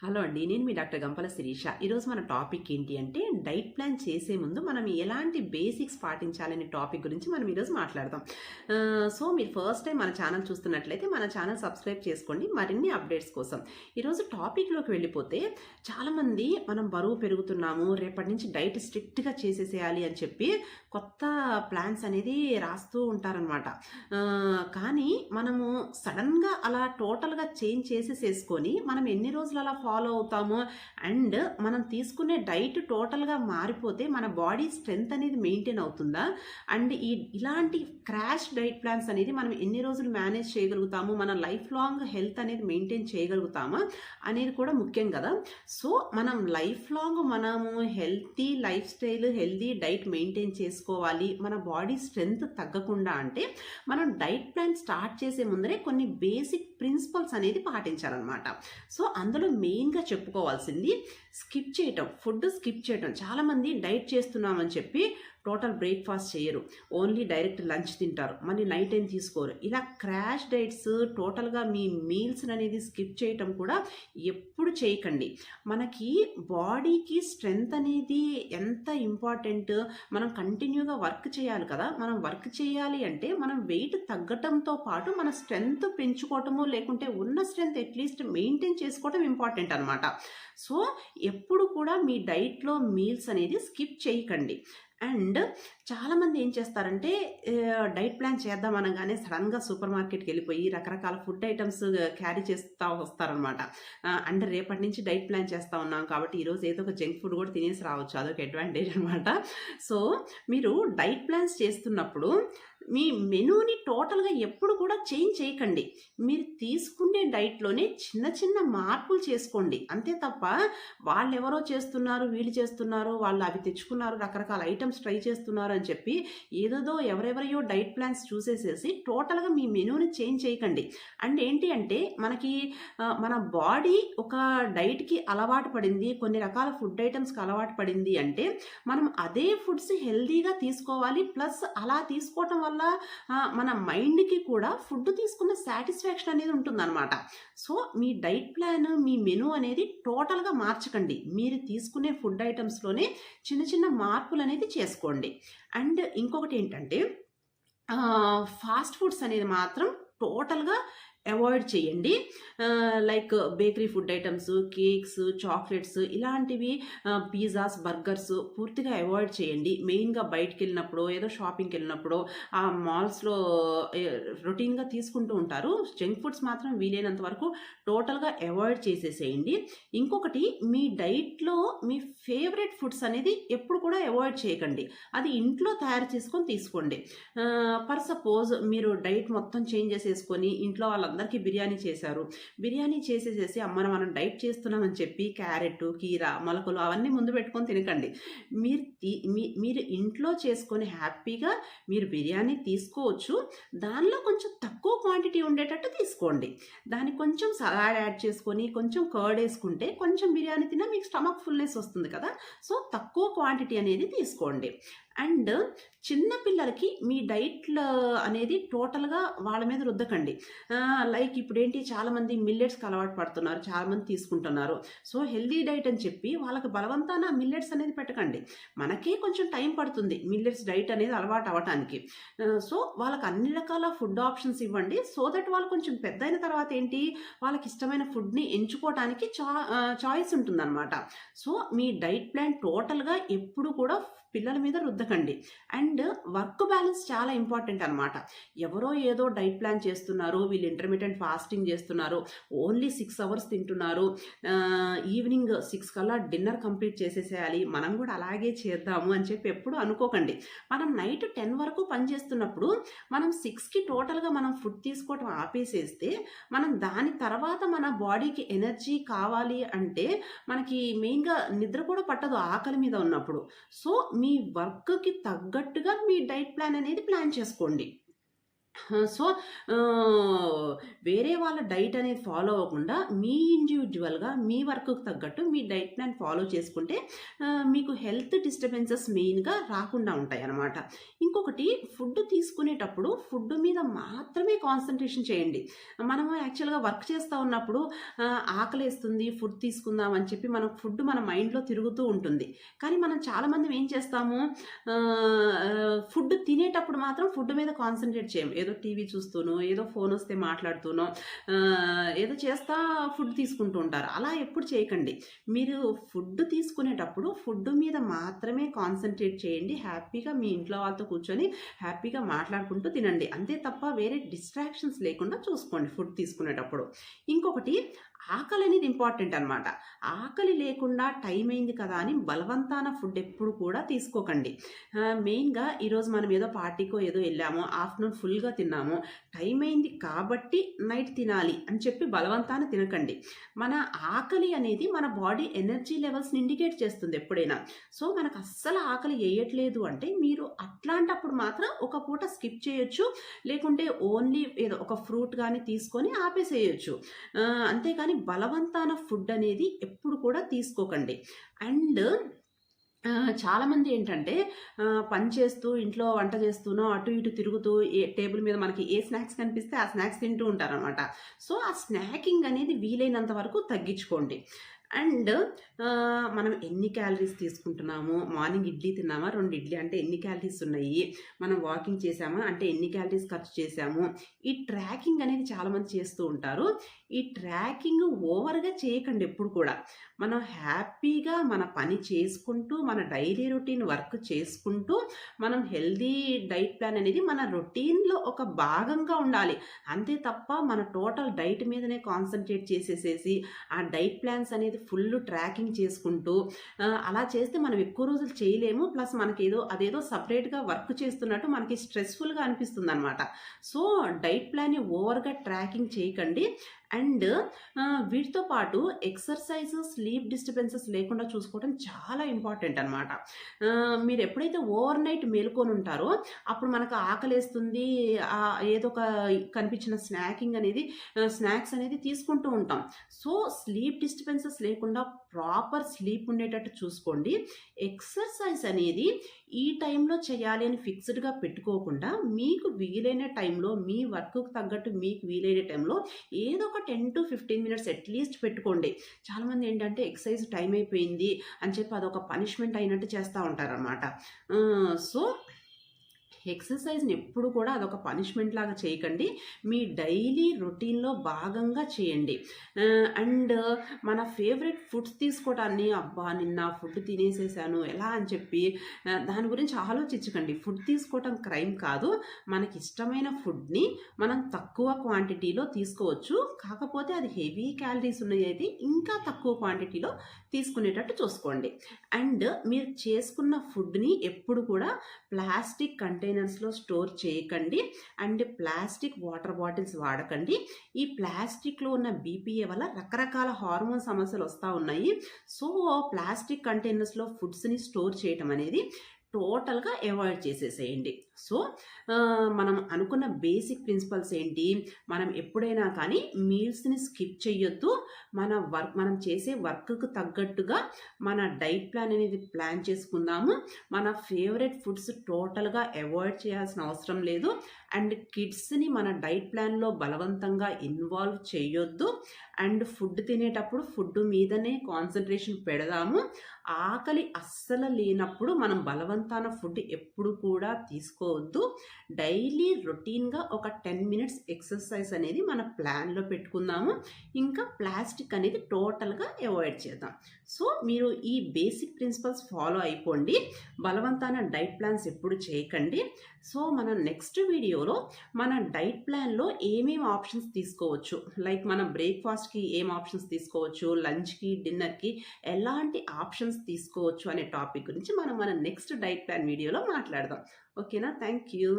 Hello అండి నేను మీ doctor గంపల శిరీష. ఈరోజు మన టాపిక్ ఏంటి అంటే డైట్ ప్లాన్ చేసే ముందు మనం ఎలాంటి బేసిక్స్ పాటించాలనే టాపిక్ గురించి మనం ఈరోజు మాట్లాడదాం. సో మీరు ఫస్ట్ టైం మన ఛానల్ చూస్తున్నట్లయితే మన ఛానల్ సబ్స్క్రైబ్ చేసుకోండి. మరిన్ని అప్డేట్స్ కోసం. ఈరోజు టాపిక్లోకి వెళ్ళిపోతే చాలామంది మనం బరువు పెరుగుతున్నాము రేపటి నుంచి డైట్ స్ట్రిక్ట్గా చేసేసేయాలి అని చెప్పి కొత్త ప్లాన్స్ అనేది రాస్తూ ఉంటారనమాట కానీ మనము సడన్గా అలా టోటల్గా చేంజ్ చేసేసేసుకొని మనం ఎన్ని రోజులు అలా ఫాలో అవుతాము. అండ్ మనం తీసుకునే డైట్ టోటల్గా మారిపోతే మన బాడీ స్ట్రెంగ్త్ అనేది మెయింటైన్ అవుతుందా? అండ్ ఈ ఇలాంటి క్రాష్ డైట్ ప్లాన్స్ అనేది మనం ఎన్ని రోజులు మేనేజ్ చేయగలుగుతాము? మన లైఫ్ లాంగ్ హెల్త్ అనేది మెయింటైన్ చేయగలుగుతామా? అనేది కూడా ముఖ్యం కదా. సో మనం లైఫ్ లాంగ్ మనము healthy lifestyle healthy diet maintain చేసుకోవాలి. మన బాడీ స్ట్రెంగ్త్ తగ్గకుండా అంటే మనం డైట్ ప్లాన్ స్టార్ట్ చేసే ముందరే కొన్ని బేసిక్ ప్రిన్సిపల్స్ అనేది పాటించాలన్నమాట. సో అందులో మెయిన్గా చెప్పుకోవాల్సింది స్కిప్ చేయటం ఫుడ్ స్కిప్ చేయటం. చాలామంది డైట్ చేస్తున్నామని చెప్పి టోటల్ బ్రేక్ఫాస్ట్ చేయరు. ఓన్లీ డైరెక్ట్ లంచ్ తింటారు. మళ్ళీ నైట్ ఏం తీసుకోరు. ఇలా క్రాష్ డైట్స్ టోటల్గా మీ మీల్స్ అనేది స్కిప్ చేయటం కూడా ఎప్పుడు చేయకండి. మనకి బాడీకి స్ట్రెంగ్త్ అనేది ఎంత ఇంపార్టెంట్? మనం కంటిన్యూగా వర్క్ చేయాలి కదా. మనం వర్క్ చేయాలి అంటే మనం వెయిట్ తగ్గటంతో పాటు మన స్ట్రెంగ్త్ పెంచుకోవటము లేకుంటే ఉన్న స్ట్రెంగ్త్ అట్లీస్ట్ మెయింటైన్ చేసుకోవటం ఇంపార్టెంట్ అనమాట సో ఎప్పుడు కూడా మీ డైట్లో మీల్స్ అనేది స్కిప్ చేయకండి. అండ్ చాలామంది ఏం చేస్తారంటే డైట్ ప్లాన్ చేద్దాం అనగానే సడన్గా సూపర్ మార్కెట్కి వెళ్ళిపోయి రకరకాల ఫుడ్ ఐటమ్స్ క్యారీ చేస్తూ వస్తారనమాట. అంటే రేపటి నుంచి డైట్ ప్లాన్ చేస్తూ ఉన్నాం కాబట్టి ఈరోజు ఏదో ఒక జంక్ ఫుడ్ కూడా తినేసి రావచ్చు. అదొక అడ్వాంటేజ్ అనమాట. సో మీరు డైట్ ప్లాన్స్ చేస్తున్నప్పుడు మీ మెనూని టోటల్గా ఎప్పుడు కూడా చేంజ్ చేయకండి. మీరు తీసుకునే డైట్లోనే చిన్న చిన్న మార్పులు చేసుకోండి. అంతే తప్ప వాళ్ళు ఎవరో చేస్తున్నారు వీళ్ళు చేస్తున్నారు వాళ్ళు అవి తెచ్చుకున్నారు రకరకాల ఐటమ్స్ ట్రై చేస్తున్నారు అని చెప్పి ఏదేదో ఎవరెవరియో డైట్ ప్లాన్స్ చూసేసేసి టోటల్గా మీ మెనూని చేంజ్ చేయకండి. అండ్ ఏంటి అంటే మనకి మన బాడీ ఒక డైట్కి అలవాటు పడింది కొన్ని రకాల ఫుడ్ ఐటమ్స్కి అలవాటు పడింది అంటే మనం అదే ఫుడ్స్ హెల్దీగా తీసుకోవాలి ప్లస్ అలా తీసుకోవటం వల్ల వల్ల మన మైండ్కి కూడా ఫుడ్ తీసుకున్న సాటిస్ఫాక్షన్ అనేది ఉంటుందన్నమాట. సో మీ డైట్ ప్లాన్ మీ మెనూ అనేది టోటల్గా మార్చకండి. మీరు తీసుకునే ఫుడ్ ఐటమ్స్లోనే చిన్న చిన్న మార్పులు అనేది చేసుకోండి. అండ్ ఇంకొకటి ఏంటంటే ఫాస్ట్ ఫుడ్స్ అనేది మాత్రం టోటల్గా అవాయిడ్ చేయండి. Like bakery food items cakes chocolates ఇలాంటివి పిజ్జాస్ బర్గర్స్ పూర్తిగా అవాయిడ్ చేయండి. మెయిన్గా బయటికి వెళ్ళినప్పుడు ఏదో షాపింగ్కి వెళ్ళినప్పుడు ఆ మాల్స్లో రొటీన్గా తీసుకుంటూ ఉంటారు. జంక్ ఫుడ్స్ మాత్రం వీలైనంత వరకు టోటల్గా అవాయిడ్ చేసేసేయండి. ఇంకొకటి మీ డైట్లో మీ ఫేవరెట్ ఫుడ్స్ అనేది ఎప్పుడు కూడా అవాయిడ్ చేయకండి. అది ఇంట్లో తయారు చేసుకొని తీసుకోండి. ఫర్ సపోజ్ మీరు డైట్ మొత్తం చేంజ్ చేసేసుకొని ఇంట్లో వాళ్ళ వాళ్ళందరికీ బిర్యానీ చేశారు. బిర్యానీ చేసేసేసి అమ్మ మనం డైట్ చేస్తున్నామని చెప్పి క్యారెట్ కీర మొలకలు అవన్నీ ముందు పెట్టుకొని తినకండి. మీరు మీ- మీరు ఇంట్లో చేసుకొని హ్యాపీగా మీరు బిర్యానీ తీసుకోవచ్చు. దానిలో కొంచెం తక్కువ క్వాంటిటీ ఉండేటట్టు తీసుకోండి. దానికి కొంచెం సలాడ్ యాడ్ చేసుకొని కొంచెం కర్డ్ వేసుకుంటే కొంచెం బిర్యానీ తిన్నా మీకు స్టమక్ ఫుల్నెస్ వస్తుంది కదా. సో తక్కువ క్వాంటిటీ అనేది తీసుకోండి. అండ్ చిన్నపిల్లలకి మీ డైట్లో అనేది టోటల్గా వాళ్ళ మీద రుద్దకండి. లైక్ ఇప్పుడు ఏంటి చాలామంది మిల్లెట్స్కి అలవాటు పడుతున్నారు చాలామంది తీసుకుంటున్నారు. సో హెల్దీ డైట్ అని చెప్పి వాళ్ళకి బలవంతాన మిల్లెట్స్ అనేది పెట్టకండి. మనకే కొంచెం టైం పడుతుంది మిల్లెట్స్ డైట్ అనేది అలవాటు అవ్వటానికి. సో వాళ్ళకి అన్ని రకాల ఫుడ్ ఆప్షన్స్ ఇవ్వండి. సో దట్ వాళ్ళు కొంచెం పెద్ద అయిన తర్వాత ఏంటి వాళ్ళకి ఇష్టమైన ఫుడ్ని ఎంచుకోవడానికి చా చాయిస్ ఉంటుందన్నమాట. సో మీ డైట్ ప్లాన్ టోటల్గా ఎప్పుడు కూడా పిల్లల మీద రుద్దకండి. అండ్ వర్క్ బ్యాలెన్స్ చాలా ఇంపార్టెంట్ అనమాట ఎవరో ఏదో డైట్ ప్లాన్ చేస్తున్నారు వీళ్ళు ఇంటర్మీడియట్ ఫాస్టింగ్ చేస్తున్నారు ఓన్లీ సిక్స్ అవర్స్ తింటున్నారు ఈవినింగ్ సిక్స్ కల్లా డిన్నర్ కంప్లీట్ చేసేసేయాలి మనం కూడా అలాగే చేద్దాము అని చెప్పి ఎప్పుడు అనుకోకండి. మనం నైట్ టెన్ వరకు పని చేస్తున్నప్పుడు మనం సిక్స్కి టోటల్గా మనం ఫుడ్ తీసుకోవటం ఆపేసేస్తే మనం దాని తర్వాత మన బాడీకి ఎనర్జీ కావాలి అంటే మనకి మెయిన్గా నిద్ర కూడా పట్టదు ఆకలి మీద ఉన్నప్పుడు. సో మీ వర్క్కి తగ్గట్టుగా మీ డైట్ ప్లాన్ అనేది ప్లాన్ చేసుకోండి. సో వేరే వాళ్ళ డైట్ అనేది ఫాలో అవ్వకుండా మీ ఇండివిజువల్గా మీ వర్క్కు తగ్గట్టు మీ డైట్ ప్లాన్ ఫాలో చేసుకుంటే మీకు హెల్త్ డిస్టర్బెన్సెస్ మెయిన్‌గా రాకుండా ఉంటాయి అన్నమాట ఇంకొకటి ఫుడ్ తీసుకునేటప్పుడు ఫుడ్ మీద మాత్రమే కాన్సన్ట్రేషన్ చేయండి. మనము యాక్చువల్‌గా వర్క్ చేస్తూ ఉన్నప్పుడు ఆహ్, ఆకలేస్తుంది ఫుడ్ తీసుకుందాం అని చెప్పి మనం ఫుడ్ మన మైండ్‌లో తిరుగుతూ ఉంటుంది. కానీ మనం చాలామంది ఏం చేస్తాము ఫుడ్ తినేటప్పుడు మాత్రం ఫుడ్ మీద కాన్సంట్రేట్ చేయము ఏదో టీవీ చూస్తూనో, ఏదో ఫోన్ వస్తే మాట్లాడుతూనో ఏదో చేస్తా ఫుడ్ తీసుకుంటూ ఉంటారు. అలా ఎప్పుడు చేయకండి. మీరు ఫుడ్ తీసుకునేటప్పుడు ఫుడ్ మీద మాత్రమే కాన్సన్ట్రేట్ చేయండి. హ్యాపీగా మీ ఇంట్లో వాళ్ళతో కూర్చొని హ్యాపీగా మాట్లాడుకుంటూ తినండి. అంతే తప్ప వేరే డిస్ట్రాక్షన్స్ లేకుండా చూసుకోండి ఫుడ్ తీసుకునేటప్పుడు. ఇంకొకటి ఆకలి అనేది ఇంపార్టెంట్ అనమాట. ఆకలి లేకుండా టైం అయింది కదా అని బలవంతాన ఫుడ్ ఎప్పుడు కూడా తీసుకోకండి. మెయిన్‌గా ఈరోజు మనం ఏదో పార్టీకో ఏదో వెళ్ళాము ఆఫ్టర్‌నూన్ ఫుల్‌గా తిన్నాము. టైం అయింది కాబట్టి నైట్ తినాలి అని చెప్పి బలవంతాన తినకండి. మన ఆకలి అనేది మన బాడీ ఎనర్జీ లెవెల్స్‌ని ఇండికేట్ చేస్తుంది ఎప్పుడైనా. సో, మనకు అస్సలు ఆకలి వేయట్లేదు అంటే మీరు అట్లాంటప్పుడు మాత్రం ఒక పూట స్కిప్ చేయొచ్చు. లేకుంటే ఓన్లీ ఏదో ఒక ఫ్రూట్ కానీ తీసుకొని ఆపేసేయొచ్చు. అంతేకాదు కానీ బలవంతాన ఫుడ్ అనేది ఎప్పుడు కూడా తీసుకోకండి. అండ్ చాలామంది ఏంటంటే పని చేస్తూ ఇంట్లో వంట చేస్తూనో అటు ఇటు తిరుగుతూ ఏ టేబుల్ మీద మనకి ఏ స్నాక్స్ కనిపిస్తే ఆ స్నాక్స్ తింటూ ఉంటారనమాట. సో, ఆ స్నాకింగ్ అనేది వీలైనంత వరకు తగ్గించుకోండి. అండ్ మనం ఎన్ని క్యాలరీస్ తీసుకుంటున్నాము, మార్నింగ్ ఇడ్లీ తిన్నామా, రెండు ఇడ్లీ అంటే ఎన్ని క్యాలరీస్ ఉన్నాయి, మనం వాకింగ్ చేసామా అంటే ఎన్ని క్యాలరీస్ ఖర్చు చేసాము ఈ ట్రాకింగ్ అనేది చాలామంది చేస్తూ ఉంటారు. ఈ ట్రాకింగ్ ఓవర్‌గా చేయకండి ఎప్పుడు కూడా. మనం హ్యాపీగా మన పని చేసుకుంటూ, మన డైలీ రొటీన్ వర్క్ చేసుకుంటూ, మనం హెల్తీ డైట్ ప్లాన్ అనేది మన రొటీన్‌లో ఒక భాగంగా ఉండాలి. అంతే తప్ప మన టోటల్ డైట్ మీదనే కాన్సన్ట్రేట్ చేసేసేసి, ఆ డైట్ ప్లాన్స్ అనేది ఫుల్ ట్రాకింగ్ చేసుకుంటూ అలా చేస్తే మనం ఎక్కువ రోజులు చేయలేము. ప్లస్ మనకేదో అదేదో సెపరేట్‌గా వర్క్ చేస్తున్నట్టు మనకి స్ట్రెస్‌ఫుల్‌గా అనిపిస్తుంది అనమాట సో, డైట్ ప్లాన్‌ని ఓవర్‌గా ట్రాకింగ్ చేయకండి. అండ్ వీటితో పాటు ఎక్సర్‌సైజ్, స్లీప్ డిస్టర్బెన్సెస్ లేకుండా చూసుకోవడం చాలా ఇంపార్టెంట్ అనమాట. మీరు ఎప్పుడైతే ఓవర్ నైట్ మేలుకొని ఉంటారో అప్పుడు మనకు ఆకలేస్తుంది. ఏదో ఒక కనిపించిన స్నాకింగ్ అనేది స్నాక్స్ అనేది తీసుకుంటూ ఉంటాం. సో, స్లీప్ డిస్టర్బెన్సెస్ లేకుండా ప్రాపర్ స్లీప్ ఉండేటట్టు చూసుకోండి. ఎక్సర్‌సైజ్ అనేది ఈ టైంలో చేయాలి అని ఫిక్స్‌డ్‌గా పెట్టుకోకుండా మీకు వీలైన టైంలో మీ వర్క్కు తగ్గట్టు మీకు వీలైన టైంలో ఏదో ఒక 10-15 మినిట్స్ అట్‌లీస్ట్ పెట్టుకోండి. చాలామంది ఏంటంటే ఎక్సర్‌సైజ్ టైం అయిపోయింది అని చెప్పి అదొక పనిష్మెంట్ అయినట్టు చేస్తూ ఉంటారనమాట. సో, ఎక్సర్‌సైజ్‌ని ఎప్పుడు కూడా అదొక పనిష్మెంట్ లాగా చేయకండి. మీ డైలీ రొటీన్‌లో భాగంగా చేయండి. అండ్ మన ఫేవరెట్ ఫుడ్స్ తీసుకోవటాన్ని అబ్బా! నిన్న ఫుడ్ తినేసేసాను ఎలా అని చెప్పి దాని గురించి ఆలోచించకండి. ఫుడ్ తీసుకోవటం క్రైమ్ కాదు. మనకి ఇష్టమైన ఫుడ్‌ని మనం తక్కువ క్వాంటిటీలో తీసుకోవచ్చు. కాకపోతే అది హెవీ క్యాలరీస్ ఉన్నయైతే ఇంకా తక్కువ క్వాంటిటీలో తీసుకునేటట్టు చూసుకోండి. అండ్ మీరు చేసుకున్న ఫుడ్‌ని ఎప్పుడు కూడా ప్లాస్టిక్ కంటైనర్స్‌లో స్టోర్ చేయకండి. అండ్ ప్లాస్టిక్ వాటర్ బాటిల్స్ వాడకండి. ఈ ప్లాస్టిక్‌లో ఉన్న బీపీఏ వల్ల రకరకాల హార్మోన్ సమస్యలు వస్తూ ఉన్నాయి. సో, ప్లాస్టిక్ కంటైనర్స్‌లో ఫుడ్స్‌ని స్టోర్ చేయటం అనేది టోటల్‌గా అవాయిడ్ చేసేసేయండి. సో, మనం అనుకున్న బేసిక్ ప్రిన్సిపల్స్ ఏంటి? మనం ఎప్పుడైనా కానీ మీల్స్‌ని స్కిప్ చేయొద్దు. మన వర్క్ మనం చేసే వర్క్కు తగ్గట్టుగా మన డైట్ ప్లాన్ అనేది ప్లాన్ చేసుకుందాము. మన ఫేవరెట్ ఫుడ్స్ టోటల్‌గా అవాయిడ్ చేయాల్సిన అవసరం లేదు. అండ్ కిడ్స్‌ని మన డైట్ ప్లాన్‌లో బలవంతంగా ఇన్వాల్వ్ చేయొద్దు. అండ్ ఫుడ్ తినేటప్పుడు ఫుడ్ మీదనే కాన్సన్ట్రేషన్ పెడదాము. ఆకలి అస్సలు లేనప్పుడు మనం బలవంతాన ఫుడ్ ఎప్పుడు కూడా తీసుకోవద్దు. డైలీ రొటీన్‌గా ఒక 10 మినిట్స్ ఎక్సర్‌సైజ్ అనేది మన ప్లాన్‌లో పెట్టుకుందాము. ఇంకా ప్లాస్టిక్ అనేది టోటల్‌గా అవాయిడ్ చేద్దాం. సో, మీరు ఈ బేసిక్ ప్రిన్సిపల్స్ ఫాలో అయిపోండి. బలవంతాన డైట్ ప్లాన్స్ ఎప్పుడు చేయకండి. సో, మన నెక్స్ట్ వీడియోలో మన డైట్ ప్లాన్‌లో ఏమేమి ఆప్షన్స్ తీసుకోవచ్చు. లైక్ మనం బ్రేక్‌ఫాస్ట్‌కి ఏం ఆప్షన్స్ తీసుకోవచ్చు, లంచ్‌కి, డిన్నర్‌కి ఎలాంటి ఆప్షన్స్ తీసుకోవచ్చు అనే టాపిక్ గురించి మనం మన నెక్స్ట్ డైట్ ప్లాన్ వీడియోలో మాట్లాడదాం. ಓಕೆನಾ ಥ್ಯಾಂಕ್ ಯು